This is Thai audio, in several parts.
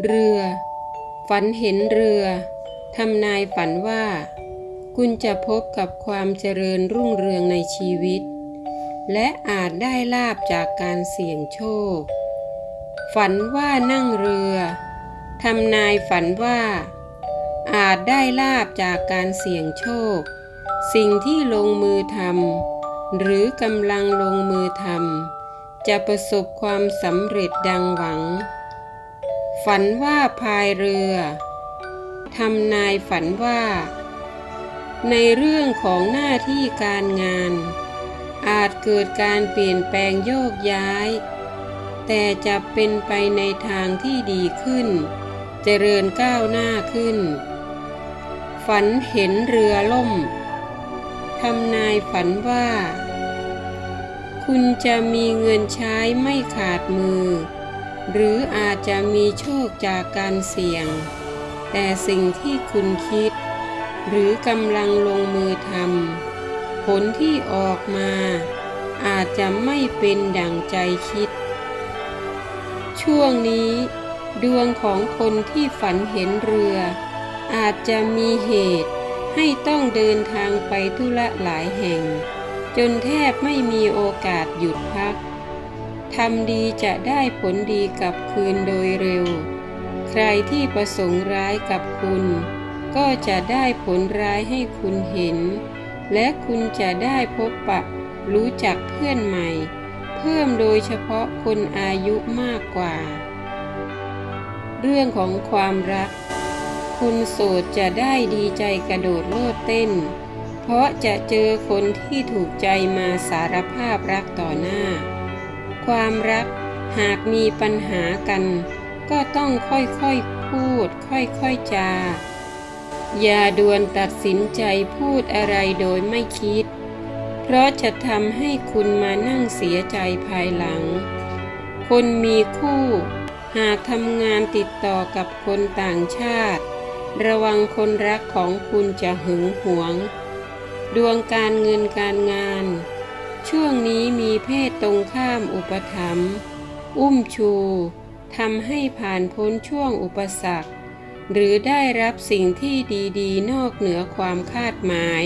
เรือ ฝันเห็นเรือทำนายฝันว่า คุณจะพบกับความเจริญรุ่งเรืองในชีวิต และอาจได้ลาบจากการเสี่ยงโชค ฝันว่านั่งเรือทำนายฝันว่า อาจได้ลาบจากการเสี่ยงโชค สิ่งที่ลงมือทำหรือกำลังลงมือทำจะประสบความสำเร็จดังหวัง ฝันว่าพายเรือทำนายฝันว่า ในเรื่องของหน้าที่การงาน อาจเกิดการเปลี่ยนแปลงโยกย้าย แต่จะเป็นไปในทางที่ดีขึ้น เจริญก้าวหน้าขึ้น ฝันเห็นเรือล่มทำนายฝันว่า คุณจะมีเงินใช้ไม่ขาดมือ หรืออาจจะมีโชคจากการเสี่ยง แต่สิ่งที่คุณคิด หรือกำลังลงมือทำผลที่ออกมา อาจจะไม่เป็นดั่งใจคิด ช่วงนี้ ดวงของคนที่ฝันเห็นเรือ อาจจะมีเหตุให้ต้องเดินทางไปธุระหลายแห่ง จนแทบไม่มีโอกาสหยุดพัก ทำดีจะได้ผลดีกลับคืนโดยเร็ว ใครที่ประสงค์ร้ายกับคุณ ก็จะได้ผลร้ายให้คุณเห็น และคุณจะได้พบปะรู้จักเพื่อนใหม่ เพิ่มโดยเฉพาะคนอายุมากกว่า เรื่องของความรัก คุณโสดจะได้ดีใจกระโดดโลดเต้น เพราะจะเจอคนที่ถูกใจมาสารภาพรักต่อหน้า ความรักหากมีปัญหากัน ก็ต้องค่อยๆพูด ค่อยๆจา อย่าด่วนตัดสินใจพูดอะไรโดยไม่คิด เพราะจะทำให้คุณมานั่งเสียใจภายหลัง คนมีคู่ หากทำงานติดต่อกับคนต่างชาติ ระวังคนรักของคุณจะหึงหวง ดวงการเงินการงาน ช่วงนี้มีเพศตรงข้ามอุปถัมภ์อุ้มชูทำให้ผ่านพ้นช่วงอุปสรรค หรือได้รับสิ่งที่ดีๆ นอกเหนือความคาดหมาย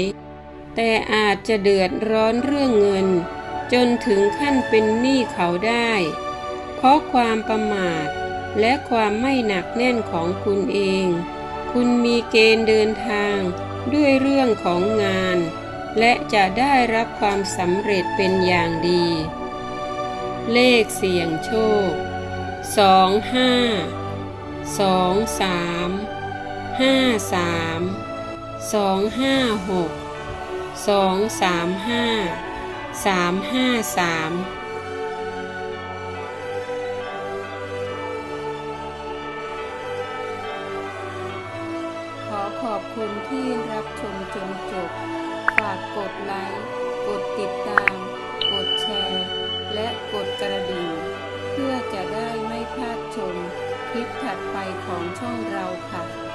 แต่อาจจะเดือดร้อนเรื่องเงิน จนถึงขั้นเป็นหนี้เขาได้ เพราะความประมาทและความไม่หนักแน่นของคุณเอง คุณมีเกณฑ์เดินทางด้วยเรื่องของงาน และจะได้รับความสำเร็จเป็นอย่างดี เลขเสี่ยงโชคสองห้าสองสามห้าสามสองห้าหกสองสามห้าสามห้าสามขอขอบคุณที่รับชมจนจบ ฝากกดไลค์ กดติดตาม กดแชร์ และกดกระดิ่ง เพื่อจะได้ไม่พลาดชมคลิปถัดไปของช่องเราค่ะ